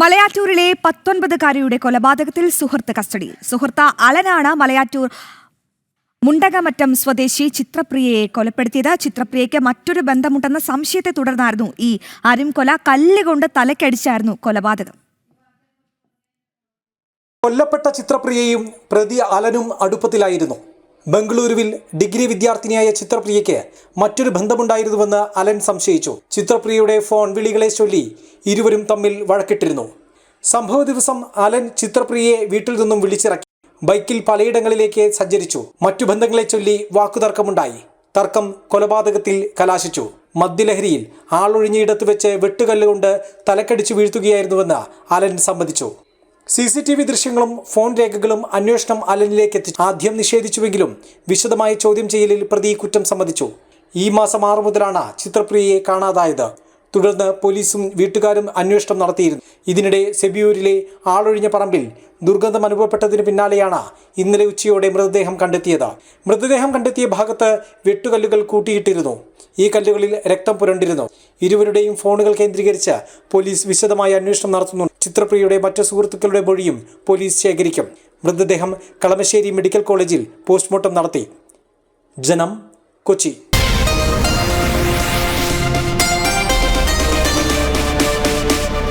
മലയാറ്റൂരിലെ പത്തൊൻപതുകാരിയുടെ കൊലപാതകത്തിൽ സുഹൃത്ത് കസ്റ്റഡിയിൽ സുഹൃത്ത അലനാണ് മലയാറ്റൂർ മുണ്ടകമറ്റം സ്വദേശി ചിത്രപ്രിയയെ കൊലപ്പെടുത്തിയത്. ചിത്രപ്രിയയ്ക്ക് മറ്റൊരു ബന്ധമുണ്ടെന്ന സംശയത്തെ തുടർന്നായിരുന്നു ഈ അരുംകൊല. കല്ലുകൊണ്ട് തലക്കടിച്ചായിരുന്നു കൊലപാതകം. കൊല്ലപ്പെട്ട ചിത്രപ്രിയയും പ്രതി അലനും അടുപ്പത്തിലായിരുന്നു. ബംഗളൂരുവിൽ ഡിഗ്രി വിദ്യാർത്ഥിനിയായ ചിത്രപ്രിയയ്ക്ക് മറ്റൊരു ബന്ധമുണ്ടായിരുന്നുവെന്ന് അലൻ സംശയിച്ചു. ചിത്രപ്രിയയുടെ ഫോൺ വിളികളെ ചൊല്ലി ഇരുവരും തമ്മിൽ വഴക്കിട്ടിരുന്നു. സംഭവ ദിവസം അലൻ ചിത്രപ്രിയയെ വീട്ടിൽ നിന്നും വിളിച്ചിറക്കി. ബൈക്കിൽ പലയിടങ്ങളിലേക്ക് സഞ്ചരിച്ചു. മറ്റു ബന്ധങ്ങളെ ചൊല്ലി വാക്കുതർക്കമുണ്ടായി. തർക്കം കൊലപാതകത്തിൽ കലാശിച്ചു. മദ്യലഹരിയിൽ ആളൊഴിഞ്ഞയിടത്ത് വെച്ച് വെട്ടുകല്ലുകൊണ്ട് തലക്കടിച്ചു വീഴ്ത്തുകയായിരുന്നുവെന്ന് അലൻ സമ്മതിച്ചു. സി സി ടി വി ദൃശ്യങ്ങളും ഫോൺ രേഖകളും അന്വേഷണം അലനിലേക്ക് എത്തി ആദ്യം നിഷേധിച്ചുവെങ്കിലും വിശദമായ ചോദ്യം ചെയ്യലിൽ പ്രതി കുറ്റം സമ്മതിച്ചു. ഈ മാസം ആറു മുതലാണ് ചിത്രപ്രിയയെ കാണാതായത്. തുടർന്ന് പോലീസും വീട്ടുകാരും അന്വേഷണം നടത്തിയിരുന്നു. ഇതിനിടെ സെബിയൂരിലെ ആളൊഴിഞ്ഞ പറമ്പിൽ ദുർഗന്ധം അനുഭവപ്പെട്ടതിന് പിന്നാലെയാണ് ഇന്നലെ ഉച്ചയോടെ മൃതദേഹം കണ്ടെത്തിയത്. മൃതദേഹം കണ്ടെത്തിയ ഭാഗത്ത് വെട്ടുകല്ലുകൾ കൂട്ടിയിട്ടിരുന്നു. ഈ കല്ലുകളിൽ രക്തം പുരണ്ടിരുന്നു. ഇരുവരുടെയും ഫോണുകൾ കേന്ദ്രീകരിച്ച് പോലീസ് വിശദമായ അന്വേഷണം നടത്തുന്നു ചിത്രപ്രിയയുടെ മറ്റു സുഹൃത്തുക്കളുടെ മൊഴിയും പോലീസ് ശേഖരിക്കും. മൃതദേഹം കളമശ്ശേരി മെഡിക്കൽ കോളേജിൽ പോസ്റ്റ്മോർട്ടം നടത്തി. ജനം കൊച്ചി.